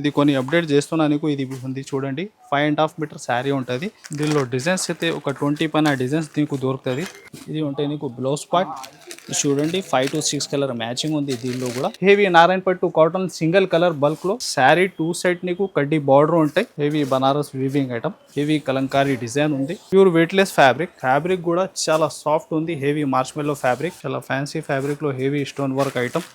ఇది కొన్ని అప్డేట్ చేస్తున్నా నీకు ఇది ఉంది చూడండి. Five and half metre sari ఉంటుంది. దీనిలో డిజైన్స్ అయితే ఒక ట్వంటీ పైన డిజైన్స్ నీకు దొరుకుతుంది. ఇది ఉంటాయి నీకు బ్లౌజ్ పార్ట్ చూడండి five to six colour matching ఉంది దీనిలో కూడా. హెవీ నారాయణ పట్టు కాటన్ సింగిల్ కలర్ బల్క్లో శారీ టూ సైడ్ నీకు కడ్డీ బార్డర్ ఉంటాయి. Heavy Banaras weaving item heavy kalamkari design ఉంది. ప్యూర్ వెయిట్లెస్ ఫ్యాబ్రిక్ ఫ్యాబ్రిక్ కూడా చాలా సాఫ్ట్ ఉంది. హెవీ మార్చ్మెల్లో ఫ్యాబ్రిక్ చాలా ఫ్యాన్సీ ఫ్యాబ్రిక్లో హెవీ స్టోన్ వర్క్ ఐటమ్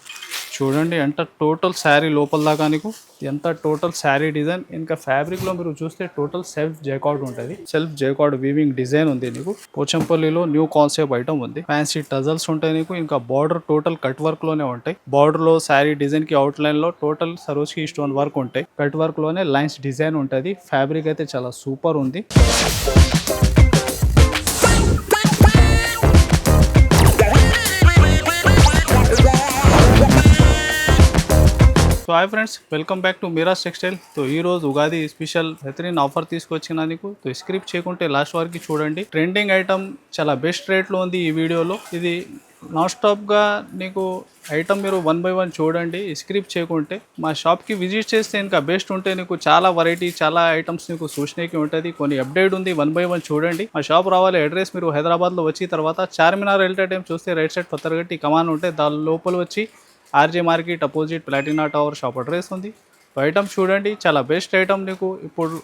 చూడండి ఎంత టోటల్ శారీ లోపల దాకా నీకు? ఎంత టోటల్ శారీ డిజైన్ ఇంకా ఫ్యాబ్రిక్లో మీరు చూస్తే టోటల్ సెల్ఫ్ జైకార్డ్ ఉంటుంది. సెల్ఫ్ జైకార్డ్ వీవింగ్ డిజైన్ ఉంది నీకు. పోచంపల్లిలో న్యూ కాన్సెప్ట్ ఐటమ్ ఉంది. ఫ్యాన్సీ టజల్స్ ఉంటాయి నీకు. ఇంకా బార్డర్ టోటల్ కట్ వర్క్లోనే ఉంటాయి. బార్డర్లో శారీ డిజైన్కి అవుట్ లైన్లో టోటల్ సరోజ్కి స్టోన్ వర్క్ ఉంటాయి. కట్ వర్క్లోనే లైన్స్ డిజైన్ ఉంటుంది. ఫ్యాబ్రిక్ అయితే చాలా సూపర్ ఉంది. So hi friends welcome back to Meeraj textile so ఈ రోజు ఉగాది స్పెషల్ బెహతరీన్ ఆఫర్ తీసుకొచ్చిన నీకు. సో స్క్రిప్ట్ చేయకుంటే లాస్ట్ వరకు చూడండి. ట్రెండింగ్ ఐటమ్ చాలా బెస్ట్ రేట్లో ఉంది ఈ వీడియోలో. ఇది నాన్ స్టాప్గా నీకు ఐటమ్ మీరు వన్ బై వన్ చూడండి. స్క్రిప్ట్ చేయకుంటే మా షాప్కి విజిట్ చేస్తే ఇంకా బెస్ట్ ఉంటే నీకు చాలా వెరైటీ చాలా ఐటమ్స్ నీకు సూచనకి ఉంటుంది. కొన్ని అప్డేట్ ఉంది వన్ బై వన్ చూడండి. మా షాప్ రావాలి అడ్రస్ మీరు హైదరాబాద్లో వచ్చి తర్వాత చార్మినార్ వెళ్ళే టైం చూస్తే రైట్ సైడ్ పత్తరగట్టి కమాన్ ఉంటే దాని లోపల వచ్చి RJ market opposite Platina tower shop address ఉంది ఐటమ్ చూడండి చాలా బెస్ట్ ఐటమ్ నీకు. ఇప్పుడు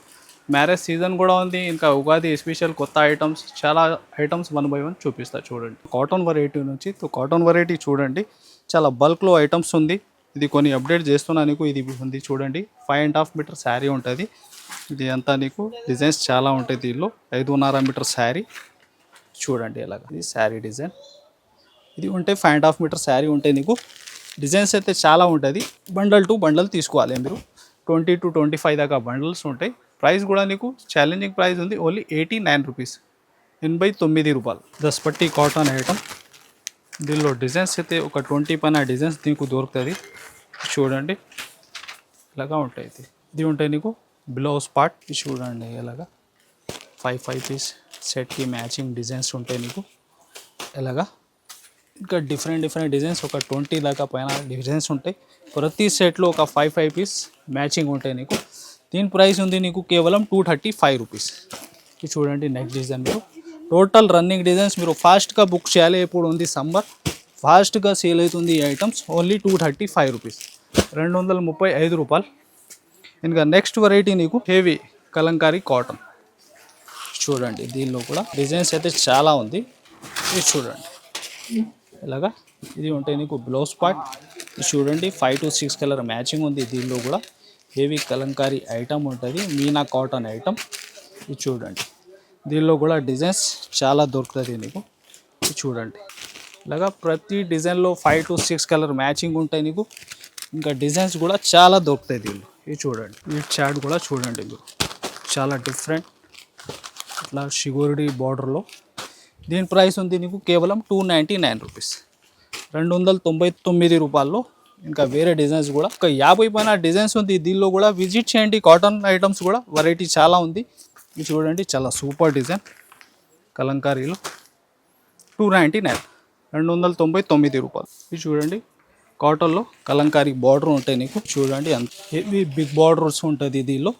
మ్యారేజ్ సీజన్ కూడా ఉంది. ఇంకా ఉగాది స్పెషల్ కొత్త ఐటమ్స్ చాలా ఐటమ్స్ వన్ బై వన్ చూపిస్తా చూడండి. కాటన్ వెరైటీ నుంచి కాటన్ వెరైటీ చూడండి. చాలా బల్క్లో ఐటమ్స్ ఉంది. ఇది కొన్ని అప్డేట్ చేస్తున్నా నీకు. ఇది ఉంది చూడండి. Five and half metre sari ఉంటుంది. ఇది అంతా నీకు? డిజైన్స్ చాలా ఉంటాయి దీనిలో. ఐదున్నర మీటర్ శారీ చూడండి ఇలాగ ఇది శారీ డిజైన్ ఇది ఉంటే five and half metre sari ఉంటే నీకు డిజైన్స్ అయితే చాలా ఉంటుంది. బండల్ టు బండల్ తీసుకోవాలి మీరు. ట్వంటీ టు ట్వంటీ ఫైవ్ దాకా బండల్స్ ఉంటాయి. ప్రైస్ కూడా నీకు ఛాలెంజింగ్ ప్రైస్ ఉంది. Only eighty nine rupees. ఎనభై తొమ్మిది రూపాయలు. దస్ పట్టి కాటన్ ఐటమ్. దీనిలో డిజైన్స్ అయితే ఒక ట్వంటీ పైన డిజైన్స్ నీకు దొరుకుతుంది. చూడండి. ఇలాగా ఉంటాయి ఇది ఇది ఉంటాయి నీకు బ్లౌజ్ పార్ట్ ఇది చూడండి ఇలాగా ఫైవ్ ఫైవ్ పీస్ సెట్కి మ్యాచింగ్ డిజైన్స్ ఉంటాయి నీకు. ఇలాగా ఇంకా డిఫరెంట్ డిఫరెంట్ డిజైన్స్ ఒక ట్వంటీ దాకా పైన డిజైన్స్ ఉంటాయి. ప్రతి సెట్లో ఒక ఫైవ్ ఫైవ్ పీస్ మ్యాచింగ్ ఉంటాయి నీకు. దీని ప్రైస్ ఉంది నీకు కేవలం టూ థర్టీ ఫైవ్ రూపీస్ ఇది చూడండి నెక్స్ట్ డిజైన్ మీరు. టోటల్ రన్నింగ్ డిజైన్స్ మీరు ఫాస్ట్గా బుక్ చేయాలి. ఇప్పుడు ఉంది సమ్మర్ ఫాస్ట్గా సేల్ అవుతుంది ఈ items only two thirty five rupees రెండు వందల ముప్పై ఐదు రూపాయలు. ఇంకా నెక్స్ట్ వెరైటీ నీకు హెవీ కలంకారీ కాటన్ చూడండి దీనిలో కూడా డిజైన్స్ అయితే చాలా ఉంది. ఇది చూడండి. ఇలాగా? ఇది ఉంటాయి నీకు బ్లౌజ్ పార్ట్ చూడండి five to six colour matching ఉంది దీనిలో కూడా. హెవీ కలంకారీ ఐటమ్ ఉంటుంది మీనా కాటన్ ఐటమ్ ఇది చూడండి. దీనిలో కూడా డిజైన్స్ చాలా దొరుకుతుంది నీకు. ఇది చూడండి. ఇలాగా ప్రతి డిజైన్లో five to six colour matching ఉంటాయి నీకు. ఇంకా డిజైన్స్ కూడా చాలా దొరుకుతాయి దీనిలో. ఇది చూడండి. ఈ చాట్ కూడా చూడండి మీరు. చాలా డిఫరెంట్ ఇట్లా షిగోరిడి బార్డర్లో దీని ప్రైస్ ఉంది నీకు కేవలం టూ నైంటీ నైన్ రూపీస్. రెండు వందల తొంభై తొమ్మిది రూపాయల్లో ఇంకా వేరే డిజైన్స్ కూడా. ఒక యాభై పైన డిజైన్స్ ఉంది. దీనిలో కూడా విజిట్ చేయండి. కాటన్ ఐటమ్స్ కూడా వెరైటీ చాలా ఉంది. ఇది చూడండి చాలా super design. కలంకారీలో. Two ninety nine. రెండు వందల తొంభై తొమ్మిది రూపాయలు. ఇది చూడండి కాటన్లో కలంకారీ బార్డర్ ఉంటాయి నీకు. చూడండి ఎంత హెవీ బిగ్ బార్డర్స్ ఉంటుంది దీనిలో.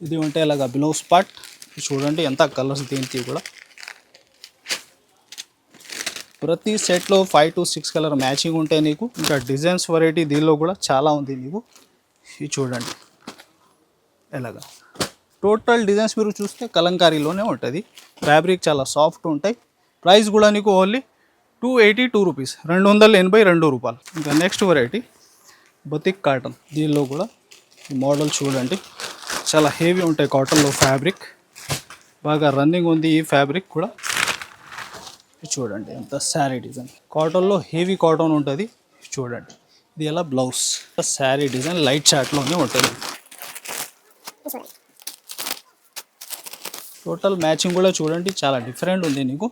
ఇది ఉంటే ఇలాగ బ్లౌజ్ పార్ట్ ఇది చూడండి ఎంత కలర్స్ దీనికి కూడా. ప్రతి సెట్లో five to six colour matching ఉంటాయి నీకు. ఇంకా డిజైన్స్ వెరైటీ దీనిలో కూడా చాలా ఉంది నీకు. ఇది చూడండి. ఎలాగా? టోటల్ డిజైన్స్ మీరు చూస్తే కలంకారీలోనే ఉంటుంది. ఫ్యాబ్రిక్ చాలా సాఫ్ట్ ఉంటాయి. ప్రైస్ కూడా నీకు only two eighty two rupees రెండు వందల ఎనభై రెండు రూపాయలు. ఇంకా నెక్స్ట్ వెరైటీ బతిక్ కాటన్ దీనిలో కూడా ఈ మోడల్ చూడండి. చాలా హెవీ ఉంటాయి కాటన్లో ఫ్యాబ్రిక్ బాగా రన్నింగ్ ఉంది ఈ ఫ్యాబ్రిక్ కూడా. చూడండి ఎంత శారీ డిజైన్. కాటన్లో హెవీ కాటన్ ఉంటుంది చూడండి. ఇది ఎలా? బ్లౌజ్. శారీ డిజైన్ లైట్ చాట్లోనే ఉంటుంది. టోటల్ మ్యాచింగ్ కూడా చూడండి చాలా డిఫరెంట్ ఉంది నీకు.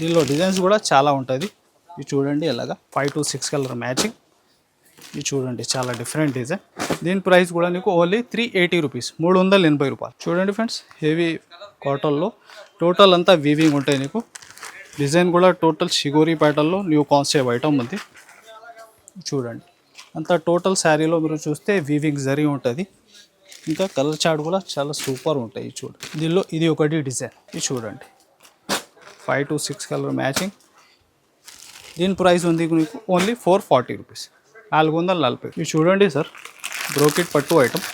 దీనిలో డిజైన్స్ కూడా చాలా ఉంటుంది. ఇది చూడండి ఎలాగా? Five to six colour matching. ఇది చూడండి చాలా డిఫరెంట్ డిజైన్. దీని ప్రైస్ కూడా నీకు ఓన్లీ త్రీ ఎయిటీ రూపీస్ మూడు వందల ఎనభై రూపాయలు. చూడండి ఫ్రెండ్స్ హెవీ కాటన్లో టోటల్ అంతా వీవింగ్ ఉంటాయి నీకు. డిజైన్ కూడా టోటల్ షిగోరి ప్యాటర్న్లో న్యూ కాన్సెప్ట్ ఐటమ్ ఉంది. చూడండి. అంతా టోటల్ శారీలో మీరు చూస్తే వీవింగ్ జరిగి ఉంటుంది. ఇంకా కలర్ చార్ట్ కూడా చాలా సూపర్ ఉంటాయి ఇది చూడండి దీనిలో ఇది ఒకటి డిజైన్. ఇది చూడండి. Five to six colour matching. దీని ప్రైస్ ఉంది మీకు ఓన్లీ ఫోర్ ఫార్టీ రూపీస్. నాలుగు వందల నలభై. ఇవి చూడండి సార్. బ్రోకెట్ పట్టు ఐటమ్.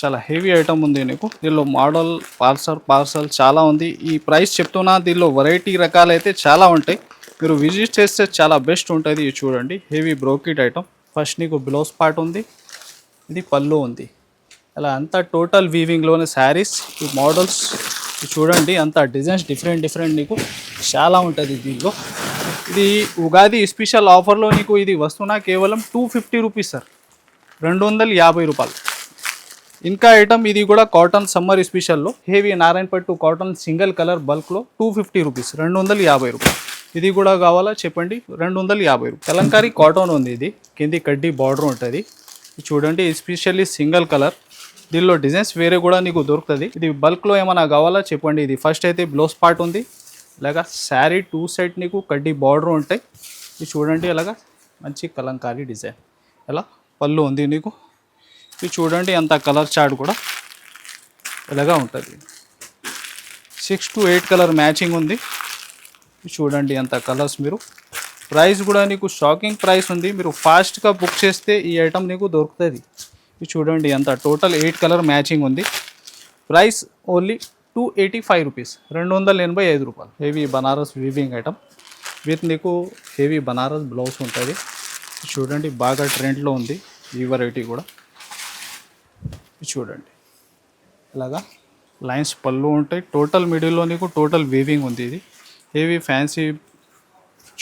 చాలా హెవీ ఐటమ్ ఉంది నీకు. దీనిలో మోడల్ పార్సల్ పార్సల్ చాలా ఉంది. ఈ ప్రైస్ చెప్తున్నా దీనిలో వెరైటీ రకాలైతే చాలా ఉంటాయి. మీరు విజిట్ చేస్తే చాలా బెస్ట్ ఉంటుంది ఇది చూడండి. Heavy brocade item. ఫస్ట్ నీకు బ్లౌజ్ పార్ట్ ఉంది. ఇది పళ్ళు ఉంది. అలా అంతా టోటల్ వీవింగ్లోనే శారీస్ ఈ మోడల్స్ చూడండి అంత డిజైన్స్ డిఫరెంట్ డిఫరెంట్ నీకు చాలా ఉంటుంది దీనిలో. ఇది ఉగాది స్పెషల్ ఆఫర్లో నీకు ఇది వస్తున్నా కేవలం టూ ఫిఫ్టీ రూపీస్ సార్ రెండు వందల యాభై రూపాయలు. ఇంకా ఐటమ్ ఇది కూడా కాటన్ సమ్మర్ స్పెషల్లో హెవీ నారాయణ పట్టు కాటన్ సింగిల్ కలర్ బల్క్లో టూ ఫిఫ్టీ రూపీస్ రెండు వందల యాభై రూపాయలు ఇది కూడా కావాలా? చెప్పండి. రెండు వందల యాభై రూపాయలు కలంకారీ కాటన్ ఉంది ఇది. కింది కడ్డీ బార్డర్ ఉంటుంది. ఇది చూడండి ఎస్పెషల్లీ సింగిల్ కలర్ దీనిలో డిజైన్స్ వేరే కూడా నీకు దొరుకుతుంది. ఇది బల్క్లో ఏమైనా కావాలా? చెప్పండి. ఇది ఫస్ట్ అయితే బ్లౌజ్ పార్ట్ ఉంది. ఇలాగా శారీ టూ సైడ్ నీకు కడ్డీ బార్డర్ ఉంటాయి. ఇది చూడండి అలాగా మంచి కలంకారీ డిజైన్ ఎలా? పళ్ళు ఉంది నీకు. ఇది చూడండి అంత కలర్ చార్ట్ కూడా ఇలాగా ఉంటుంది. Six to eight colour matching ఉంది. చూడండి అంత కలర్స్ మీరు. ప్రైస్ కూడా నీకు షాకింగ్ ప్రైస్ ఉంది. మీరు ఫాస్ట్గా బుక్ చేస్తే ఈ ఐటమ్ నీకు దొరుకుతుంది. ఇది చూడండి ఎంత టోటల్ ఎయిట్ కలర్ మ్యాచింగ్ ఉంది. Price only two eighty five rupees. రెండు వందల ఎనభై ఐదు రూపాయలు. Heavy Banaras weaving item. With నీకు హెవీ బనారస్ బ్లౌజ్ ఉంటుంది. చూడండి బాగా ట్రెండ్లో ఉంది. ఈ వెరైటీ కూడా. చూడండి. ఇలాగా లైన్స్ పళ్ళు ఉంటాయి. టోటల్ మిడిల్లో నీకు టోటల్ వీవింగ్ ఉంది ఇది. హెవీ ఫ్యాన్సీ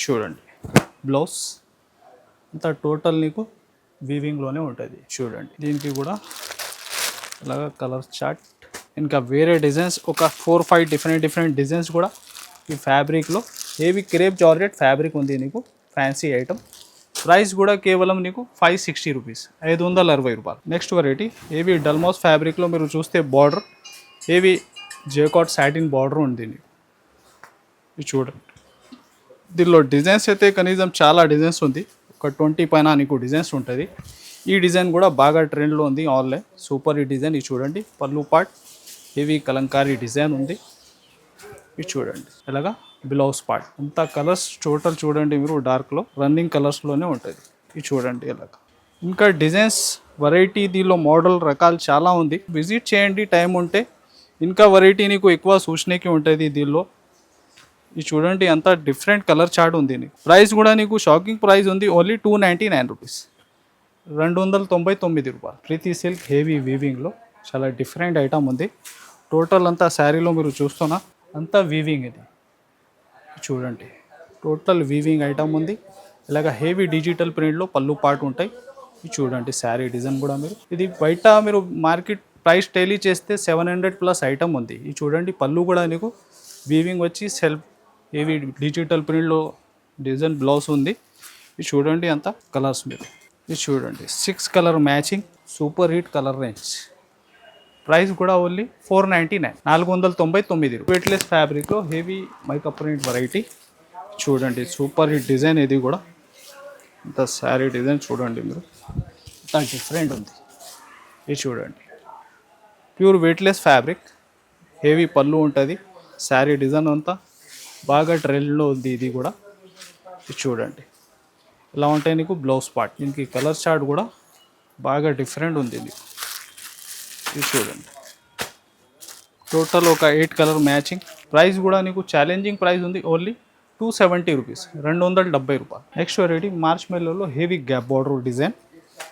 చూడండి. బ్లౌజ్ అంతా టోటల్ నీకు వీవింగ్లోనే ఉంటుంది. చూడండి. దీనికి కూడా ఇలాగా కలర్ చార్ట్ ఇంకా వేరే డిజైన్స్ ఒక four five different different designs కూడా ఈ ఫ్యాబ్రిక్లో హెవీ క్రేప్ జార్జెట్ ఫ్యాబ్రిక్ ఉంది నీకు. ఫ్యాన్సీ ఐటమ్ ప్రైస్ కూడా కేవలం నీకు ఫైవ్ సిక్స్టీ రూపీస్ ఐదు వందల అరవై రూపాయలు. నెక్స్ట్ వెరైటీ ఏవి డల్మాస్ ఫ్యాబ్రిక్లో మీరు చూస్తే బార్డర్ ఏవి జేకాట్ సాటిన్ బార్డర్ ఉంది ఇది చూడండి. దీనిలో డిజైన్స్ అయితే కనీసం చాలా డిజైన్స్ ఉంది. ఒక ట్వంటీ పైన నీకు డిజైన్స్ ఉంటుంది. ఈ డిజైన్ కూడా బాగా ట్రెండ్లో ఉంది ఆన్లైన్ సూపర్ ఈ డిజైన్ ఇది చూడండి. పళ్ళు పార్ట్ హెవీ కలంకారీ డిజైన్ ఉంది. ఇది చూడండి. ఎలాగా? బ్లౌజ్ పార్ట్ అంతా కలర్స్ టోటల్ చూడండి మీరు డార్క్లో రన్నింగ్ కలర్స్లోనే ఉంటుంది. ఇది చూడండి ఇలాగ. ఇంకా డిజైన్స్ వెరైటీ దీనిలో మోడల్ రకాలు చాలా ఉంది. విజిట్ చేయండి టైం ఉంటే. ఇంకా వెరైటీ నీకు ఎక్కువ సూచనకి ఉంటుంది దీనిలో. ఇది చూడండి అంత డిఫరెంట్ కలర్ చార్ట్ ఉంది నీకు ప్రైస్ కూడా నీకు షాకింగ్ ప్రైస్ ఉంది only two ninety nine rupees రెండు వందల తొంభై తొమ్మిది రూపాయలు. ప్రీతి సిల్క్ హెవీ వీవింగ్లో చాలా డిఫరెంట్ ఐటమ్ ఉంది. టోటల్ అంతా శారీలో మీరు చూస్తున్నా అంతా వీవింగ్ ఇది. చూడండి. టోటల్ వీవింగ్ ఐటమ్ ఉంది. ఇలాగ హెవీ డిజిటల్ ప్రింట్లో పళ్ళు పాటు ఉంటాయి. ఇది చూడండి శారీ డిజైన్ కూడా మీరు. ఇది బయట మీరు మార్కెట్ ప్రైస్ టైలీ చేస్తే సెవెన్ హండ్రెడ్ ప్లస్ ఐటమ్ ఉంది. ఇది చూడండి పళ్ళు కూడా నీకు వీవింగ్ వచ్చి సెల్ఫ్ హెవీ డిజిటల్ ప్రింట్లో డిజైన్ బ్లౌజ్ ఉంది. ఇది చూడండి అంత కలర్స్ మీరు. ఇది చూడండి six colour matching super hit colour range price కూడా ఓన్లీ ఫోర్ నైంటీ నైన్. నాలుగు వందల తొంభై తొమ్మిది వెయిట్లెస్ ఫ్యాబ్రిక్ హెవీ మైకప్ ప్రింట్ వెరైటీ చూడండి సూపర్ హిట్ డిజైన్ ఇది కూడా. ఇంత శారీ డిజైన్ చూడండి మీరు. ఇంత డిఫరెంట్ ఉంది. ఇది చూడండి. ప్యూర్ వెయిట్లెస్ ఫ్యాబ్రిక్ హెవీ పళ్ళు ఉంటుంది. శారీ డిజైన్ అంతా బాగా ట్రెండ్లో ఉంది ఇది కూడా. ఇది చూడండి. ఇలా ఉంటాయి నీకు? బ్లౌజ్ పార్ట్ దీనికి కలర్ చార్ట్ కూడా బాగా డిఫరెంట్ ఉంది నీకు ఇది చూడండి. టోటల్ ఒక ఎయిట్ కలర్ మ్యాచింగ్ ప్రైస్ కూడా నీకు ఛాలెంజింగ్ ప్రైస్ ఉంది. ఓన్లీ టూ సెవెంటీ రూపీస్ రెండు వందల డెబ్బై రూపాయలు. నెక్స్ట్ వెరైటీ మార్చ్ మెల్లోలో హెవీ గ్యాప్ బార్డర్ డిజైన్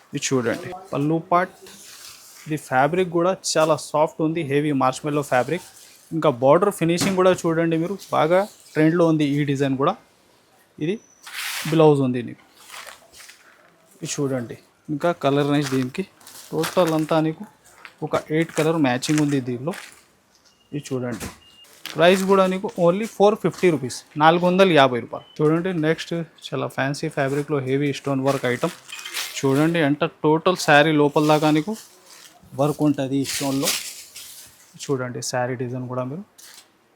ఇది చూడండి. పళ్ళు పార్ట్ ఇది ఫ్యాబ్రిక్ కూడా చాలా సాఫ్ట్ ఉంది. హెవీ మార్చ్ మెల్లో ఫ్యాబ్రిక్ ఇంకా బార్డర్ ఫినిషింగ్ కూడా చూడండి మీరు. బాగా ట్రెండ్లో ఉంది ఈ డిజైన్ కూడా. ఇది బ్లౌజ్ ఉంది నీకు. ఇది చూడండి. ఇంకా కలర్ నైస్ దీనికి. టోటల్ అంతా నీకు ఒక ఎయిట్ కలర్ మ్యాచింగ్ ఉంది దీనిలో. ఇది చూడండి. ప్రైస్ కూడా నీకు ఓన్లీ ఫోర్ ఫిఫ్టీ రూపీస్. నాలుగు వందల యాభై రూపాయలు. చూడండి నెక్స్ట్ చాలా ఫ్యాన్సీ ఫ్యాబ్రిక్లో హెవీ స్టోన్ వర్క్ ఐటమ్. చూడండి అంటే టోటల్ శారీ లోపల దాకా నీకు వర్క్ ఉంటుంది ఈ స్టోన్లో చూడండి శారీ డిజైన్ కూడా మీరు.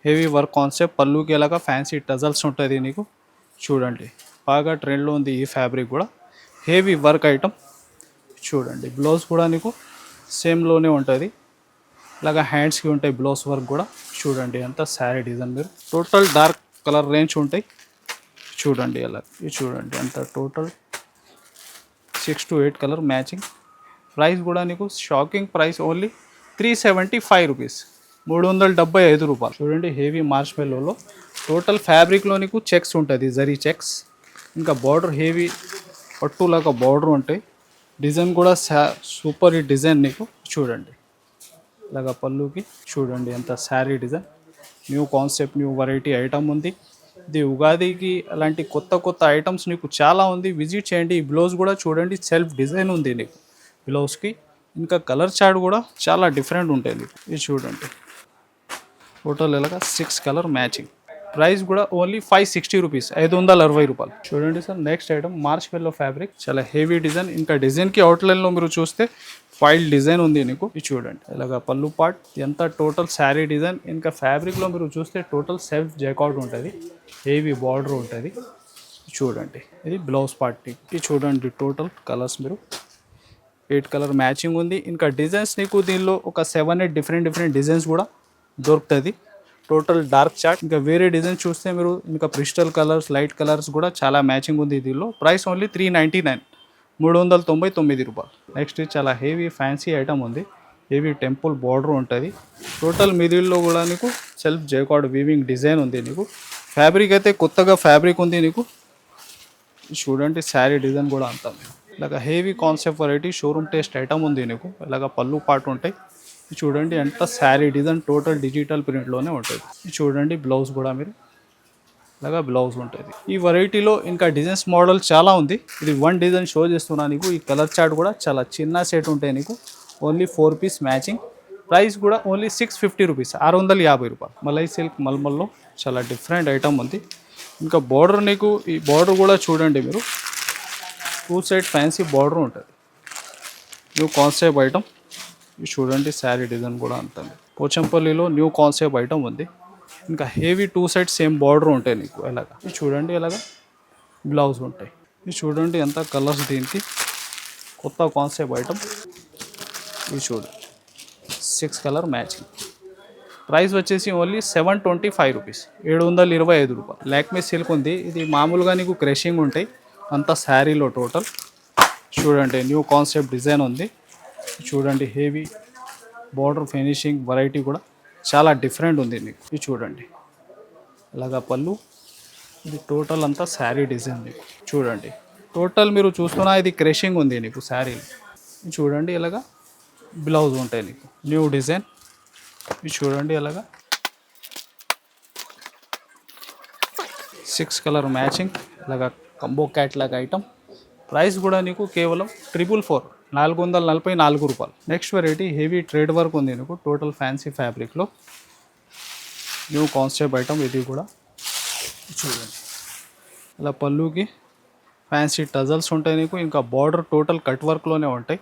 హెవీ వర్క్ కాన్సెప్ట్ పళ్ళుకి ఎలాగా ఫ్యాన్సీ టజల్స్ ఉంటుంది నీకు. చూడండి బాగా ట్రెండ్లో ఉంది ఈ ఫ్యాబ్రిక్ కూడా. Heavy work item. చూడండి బ్లౌజ్ కూడా నీకు సేమ్లోనే ఉంటుంది. ఇలాగా హ్యాండ్స్కి ఉంటాయి బ్లౌజ్ వర్క్ కూడా. చూడండి అంతా శారీ డిజైన్ మీరు. టోటల్ డార్క్ కలర్ రేంజ్ ఉంటాయి. చూడండి అలా ఇది చూడండి అంత total six to eight colour matching price కూడా నీకు shocking price only three seventy five rupees మూడు వందల డెబ్బై ఐదు రూపాయలు. చూడండి హెవీ మార్చ్ మెల్లోలో టోటల్ ఫ్యాబ్రిక్లో నీకు చెక్స్ ఉంటుంది జరీ చెక్స్ ఇంకా బార్డర్ హెవీ పట్టులాగా బార్డర్ ఉంటాయి. డిజైన్ కూడా సూపర్ ఈ డిజైన్ నీకు. చూడండి. ఇలాగా పళ్ళుకి చూడండి ఎంత sari design. New concept new variety item ఉంది. ఇది ఉగాదికి అలాంటి కొత్త కొత్త ఐటమ్స్ నీకు చాలా ఉంది. విజిట్ చేయండి. ఈ బ్లౌజ్ కూడా చూడండి. సెల్ఫ్ డిజైన్ ఉంది నీకు. బ్లౌజ్కి ఇంకా కలర్ చార్ట్ కూడా చాలా డిఫరెంట్ ఉంటుంది. ఇది చూడండి. టోటల్ ఇలాగ సిక్స్ కలర్ మ్యాచింగ్. ప్రైస్ కూడా ఓన్లీ ఫైవ్ సిక్స్టీ రూపీస్ ఐదు వందల అరవై రూపాయలు. చూడండి sir next item marshmallow fabric చాలా హెవీ డిజైన్ ఇంకా డిజైన్కి అవుట్లైన్లో మీరు చూస్తే ఫైల్ డిజైన్ ఉంది నీకు. ఇది చూడండి. ఇలాగ పళ్ళు పార్ట్ ఎంత టోటల్ శారీ డిజైన్ ఇంకా ఫ్యాబ్రిక్లో మీరు చూస్తే టోటల్ సెల్ఫ్ జెకౌట్ ఉంటుంది. హెవీ బార్డర్ ఉంటుంది. చూడండి. ఇది బ్లౌజ్ పార్ట్ ఇది చూడండి టోటల్ కలర్స్ మీరు. ఎయిట్ కలర్ మ్యాచింగ్ ఉంది. ఇంకా డిజైన్స్ నీకు దీనిలో ఒక seven eight different different designs కూడా దొరుకుతుంది టోటల్ డార్క్ చాట్. ఇంకా వేరే డిజైన్ చూస్తే మీరు ఇంకా క్రిస్టల్ కలర్స్ లైట్ కలర్స్ కూడా చాలా మ్యాచింగ్ ఉంది దీనిలో. Price only three ninety nine. మూడు వందల తొంభై తొమ్మిది రూపాయలు. నెక్స్ట్ చాలా హెవీ ఫ్యాన్సీ ఐటమ్ ఉంది. హెవీ టెంపుల్ బార్డర్ ఉంటుంది. టోటల్ మిదిల్లో కూడా నీకు సెల్ఫ్ జేకాడ్ వీవింగ్ డిజైన్ ఉంది నీకు. ఫ్యాబ్రిక్ అయితే కొత్తగా ఫ్యాబ్రిక్ ఉంది నీకు. చూడండి శారీ డిజైన్ కూడా అంతా. ఇలాగ heavy concept variety showroom taste item ఉంది నీకు. ఇలాగ పళ్ళు పాటు ఉంటాయి. చూడండి అంతా శారీ డిజైన్ టోటల్ డిజిటల్ ప్రింట్లోనే ఉంటుంది. ఇది చూడండి బ్లౌజ్ కూడా మీరు. ఇలాగా బ్లౌజ్ ఉంటుంది. ఈ వెరైటీలో ఇంకా డిజైన్స్ మోడల్ చాలా ఉంది. ఇది వన్ డిజైన్ షో చేస్తున్నా నీకు. ఈ కలర్ చార్ట్ కూడా చాలా చిన్న సెట్ ఉంటాయి నీకు. Only four piece matching price కూడా ఓన్లీ సిక్స్ ఫిఫ్టీ రూపీస్ ఆరు వందల యాభై రూపాయలు. మలై సిల్క్ మల్మల్లో చాలా డిఫరెంట్ ఐటమ్ ఉంది. ఇంకా బార్డర్ నీకు ఈ బార్డర్ కూడా చూడండి మీరు. టూ సైడ్ ఫ్యాన్సీ బార్డర్ ఉంటుంది. న్యూ కాన్సెప్ట్ ఐటమ్ చూడండి శారీ డిజైన్ కూడా అంత. పోచంపల్లిలో న్యూ కాన్సెప్ట్ ఐటమ్ ఉంది. ఇంకా heavy two side same border ఉంటాయి నీకు ఎలాగా? ఇది చూడండి ఎలాగా? బ్లౌజ్ ఉంటాయి. ఇది చూడండి ఎంత కలర్స్ దీనికి. కొత్త కాన్సెప్ట్ ఐటమ్. ఇది చూడండి సిక్స్ కలర్ మ్యాచింగ్. ప్రైస్ వచ్చేసి only seven twenty five rupees. ఏడు వందల ఇరవై ఐదు రూపాయలు. ల్యాక్మే సిల్క్ ఉంది. ఇది మామూలుగా నీకు క్రషింగ్ ఉంటాయి. అంతా శారీలో టోటల్. చూడండి న్యూ కాన్సెప్ట్ డిజైన్ ఉంది. చూడండి హెవీ బార్డర్ ఫినిషింగ్ వెరైటీ కూడా చాలా డిఫరెంట్ ఉంది మీకు. ఇది చూడండి. అలాగా పళ్ళు ఇది టోటల్ అంతా శారీ డిజైన్ మీకు. చూడండి. టోటల్ మీరు చూస్తున్నా ఇది క్రషింగ్ ఉంది నీకు శారీలు చూడండి ఇలాగా బ్లౌజ్ ఉంటాయి నీకు. న్యూ డిజైన్ ఇది చూడండి ఇలాగా. సిక్స్ కలర్ మ్యాచింగ్ ఇలాగా కంబో క్యాట్లాగ్ ఐటమ్ ప్రైస్ కూడా నీకు కేవలం ట్రిపుల్ ఫోర్ నాలుగు వందల నలభై నాలుగు రూపాయలు. Next variety heavy trade work ఉంది నీకు టోటల్ ఫ్యాన్సీ ఫ్యాబ్రిక్లో న్యూ కాన్సెప్ట్ ఐటమ్ ఇది కూడా. చూడండి. ఇలా పళ్ళుకి ఫ్యాన్సీ టజల్స్ ఉంటాయి నీకు. ఇంకా బార్డర్ టోటల్ కట్ వర్క్లోనే ఉంటాయి.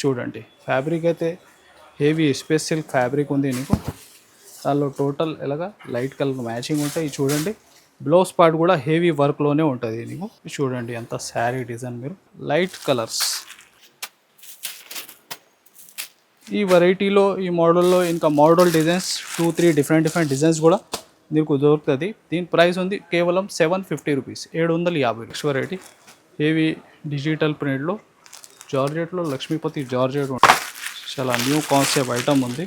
చూడండి. ఫ్యాబ్రిక్ అయితే హెవీ స్పెషల్ ఫ్యాబ్రిక్ ఉంది నీకు. దానిలో టోటల్ ఇలాగా లైట్ కలర్ మ్యాచింగ్ ఉంటాయి. చూడండి. బ్లౌజ్ పార్ట్ కూడా హెవీ వర్క్లోనే ఉంటుంది నీకు. చూడండి ఎంత శారీ డిజైన్ మీరు. లైట్ కలర్స్ ఈ వెరైటీలో ఈ మోడల్లో ఇంకా model designs two three different different designs కూడా మీకు దొరుకుతుంది. దీని ప్రైస్ ఉంది కేవలం సెవెన్ ఫిఫ్టీ రూపీస్ ఏడు వందల యాభై నెక్స్ట్ వెరైటీ ఏవి డిజిటల్ ప్రింట్లో జార్జెట్లో లక్ష్మీపతి జార్జెట్ ఉంటుంది చాలా న్యూ కాన్సెప్ట్ ఐటమ్ ఉంది.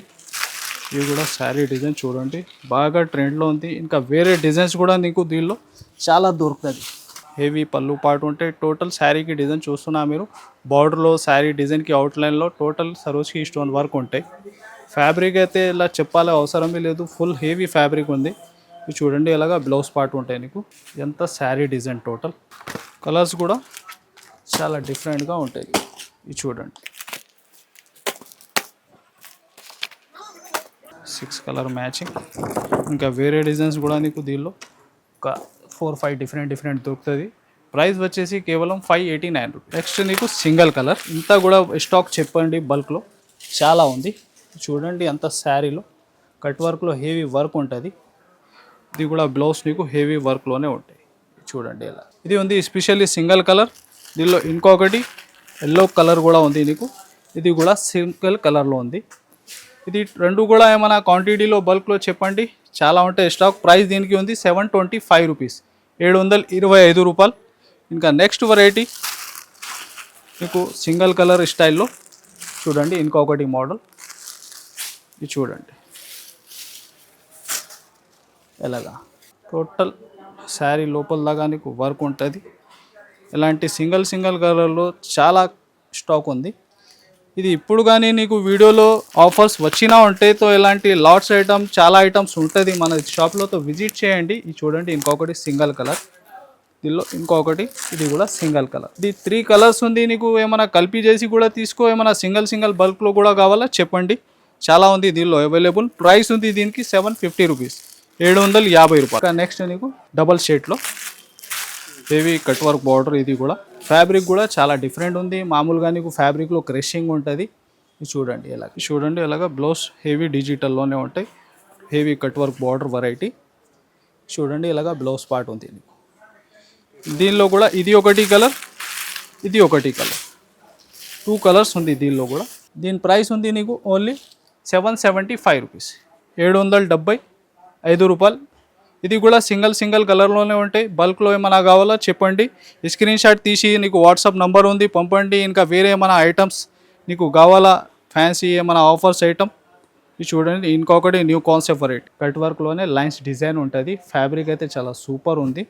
ఇవి కూడా శారీ డిజైన్ చూడండి. బాగా ట్రెండ్లో ఉంది. ఇంకా వేరే డిజైన్స్ కూడా నీకు దీనిలో చాలా దొరుకుతుంది. హెవీ పళ్ళు పాటు ఉంటే టోటల్ శారీకి డిజైన్ చూస్తున్నా మీరు. బార్డర్లో శారీ డిజైన్కి అవుట్లైన్లో టోటల్ సరోజ్కి స్టోన్ వర్క్ ఉంటాయి. ఫ్యాబ్రిక్ అయితే ఇలా చెప్పాలి అవసరమే లేదు. ఫుల్ హెవీ ఫ్యాబ్రిక్ ఉంది. ఇవి చూడండి ఇలాగా బ్లౌజ్ పార్ట్ ఉంటాయి నీకు. ఎంత శారీ డిజైన్ టోటల్. కలర్స్ కూడా చాలా డిఫరెంట్గా ఉంటాయి. ఇది చూడండి. Six colour matching. ఇంకా వేరే డిజైన్స్ కూడా నీకు దీనిలో. ఒక ఫోర్ ఫైవ్ డిఫరెంట్ డిఫరెంట్ దొరుకుతుంది. ప్రైస్ వచ్చేసి కేవలం ఫైవ్ ఎయిటీ నైన్ నెక్స్ట్ నీకు సింగిల్ కలర్. ఇంత కూడా స్టాక్ చెప్పండి బల్క్లో చాలా ఉంది. చూడండి అంత శారీలో. కట్ వర్క్లో హెవీ వర్క్ ఉంటుంది. ఇది కూడా బ్లౌజ్ నీకు హెవీ వర్క్లోనే ఉంటాయి. చూడండి ఇలా ఇది ఉంది ఎస్పెషల్లీ సింగిల్ కలర్. దీనిలో ఇంకొకటి ఎల్లో కలర్ కూడా ఉంది నీకు. ఇది కూడా సింగిల్ కలర్లో ఉంది. ఇది రెండు కూడా ఏమైనా క్వాంటిటీలో బల్క్లో చెప్పండి. చాలా ఉంటాయి స్టాక్ ప్రైస్ దీనికి ఉంది సెవెన్ ట్వంటీ ఫైవ్ రూపీస్ ఏడు వందల ఇరవై ఐదు రూపాయలు. ఇంకా నెక్స్ట్ వెరైటీ మీకు సింగిల్ కలర్ స్టైల్లో చూడండి ఇంకొకటి మోడల్ ఇది చూడండి. ఎలాగా? టోటల్ శారీ లోపల దాకా నీకు వర్క్ ఉంటుంది. ఇలాంటి సింగిల్ సింగిల్ కలర్లో చాలా స్టాక్ ఉంది. ఇది ఇప్పుడు కానీ నీకు వీడియోలో ఆఫర్స్ వచ్చినా ఉంటాయి తో ఇలాంటి లాట్స్ ఐటమ్ చాలా ఐటమ్స్ ఉంటుంది మన షాప్లోతో విజిట్ చేయండి. ఇది చూడండి ఇంకొకటి సింగిల్ కలర్. దీనిలో ఇంకొకటి ఇది కూడా సింగిల్ కలర్. ఇది త్రీ కలర్స్ ఉంది నీకు ఏమైనా కలిపి చేసి కూడా తీసుకో ఏమైనా సింగిల్ సింగిల్ బల్క్లో కూడా కావాలా? చెప్పండి. చాలా ఉంది దీనిలో అవైలబుల్. ప్రైస్ ఉంది దీనికి సెవెన్ ఫిఫ్టీ రూపీస్. ఏడు వందల యాభై రూపాయలు. నెక్స్ట్ నీకు డబల్ షేట్లో హెవీ కట్ వర్క్ బార్డర్ ఇది కూడా. ఫ్యాబ్రిక్ కూడా చాలా డిఫరెంట్ ఉంది. మామూలుగా నీకు ఫ్యాబ్రిక్లో క్రషింగ్ ఉంటుంది. చూడండి ఇలాగ చూడండి ఎలాగ బ్లౌజ్ హెవీ డిజిటల్లోనే ఉంటాయి. Heavy cut work border variety చూడండి ఇలాగ బ్లౌజ్ పార్ట్ ఉంది నీకు దీనిలో కూడా ఇది ఒకటి కలర్ ఇది ఒకటి కలర్. టూ కలర్స్ ఉంది దీనిలో కూడా. దీని ప్రైస్ ఉంది నీకు only seven seventy five rupees. ఏడు వందల డెబ్బై ఐదు రూపాయలు ఇది కూడా సింగిల్ సింగిల్ కలర్లోనే ఉంటాయి. బల్క్లో ఏమైనా కావాలో చెప్పండి. స్క్రీన్ షాట్ తీసి నీకు వాట్సాప్ నంబర్ ఉంది పంపండి. ఇంకా వేరే ఏమైనా ఐటమ్స్ నీకు కావాలా ఫ్యాన్సీ ఏమైనా ఆఫర్స్ ఐటమ్ ఇది చూడండి ఇంకొకటి న్యూ కాన్సెప్ట్ వెరైటీ కట్ వర్క్లోనే లైన్స్ డిజైన్ ఉంటుంది. ఫ్యాబ్రిక్ అయితే చాలా సూపర్ ఉంది.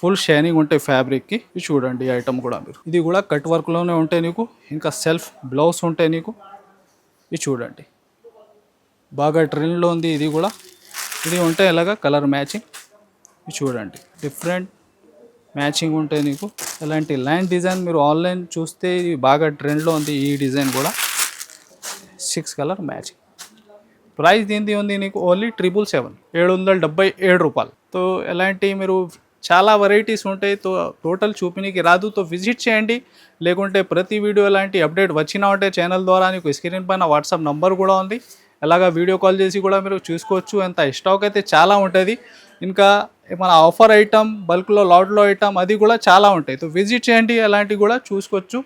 ఫుల్ షైనింగ్ ఉంటాయి ఫ్యాబ్రిక్కి ఇది చూడండి ఈ ఐటమ్ కూడా మీరు. ఇది కూడా కట్ వర్క్లోనే ఉంటాయి నీకు. ఇంకా సెల్ఫ్ బ్లౌజ్ ఉంటాయి నీకు. ఇది చూడండి. బాగా ట్రెండ్లో ఉంది ఇది కూడా. ఇది ఉంటాయి ఇలాగా కలర్ మ్యాచింగ్ చూడండి. డిఫరెంట్ మ్యాచింగ్ ఉంటాయి నీకు ఇలాంటి లైన్ డిజైన్ మీరు ఆన్లైన్ చూస్తే ఇది బాగా ట్రెండ్లో ఉంది ఈ డిజైన్ కూడా. సిక్స్ కలర్ మ్యాచింగ్ ప్రైస్ దీనిది ఉంది నీకు ఓన్లీ ట్రిపుల్ సెవెన్ ఏడు వందల డెబ్బై ఏడు రూపాయలు. తో ఎలాంటి మీరు చాలా వెరైటీస్ ఉంటాయి. తో టోటల్ చూపినీకి రాదు. తో విజిట్ చేయండి. లేకుంటే ప్రతి వీడియో ఎలాంటి అప్డేట్ వచ్చినా ఉంటే ఛానల్ ద్వారా నీకు స్క్రీన్ పైన వాట్సాప్ నంబర్ కూడా ఉంది. ఎలాగా వీడియో కాల్ చేసి కూడా మీరు చూసుకోవచ్చు. ఎంత స్టాక్ అయితే చాలా ఉంటుంది. ఇంకా మన ఆఫర్ ఐటమ్ బల్క్లో లాట్లో ఐటమ్ అది కూడా చాలా ఉంటాయి. సో విజిట్ చేయండి అలాంటివి కూడా చూసుకోవచ్చు.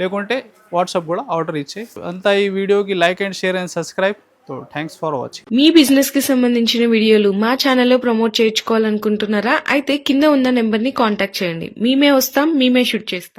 లేకుంటే వాట్సాప్ కూడా ఆర్డర్ ఇచ్చే. అంతా ఈ వీడియోకి like and share and subscribe so thanks for watching మీ బిజినెస్కి సంబంధించిన వీడియోలు మా ఛానల్లో ప్రమోట్ చేయించుకోవాలనుకుంటున్నారా? అయితే కింద ఉన్న నెంబర్ని కాంటాక్ట్ చేయండి. మేమే వస్తాం మేమే షూట్ చేస్తాం.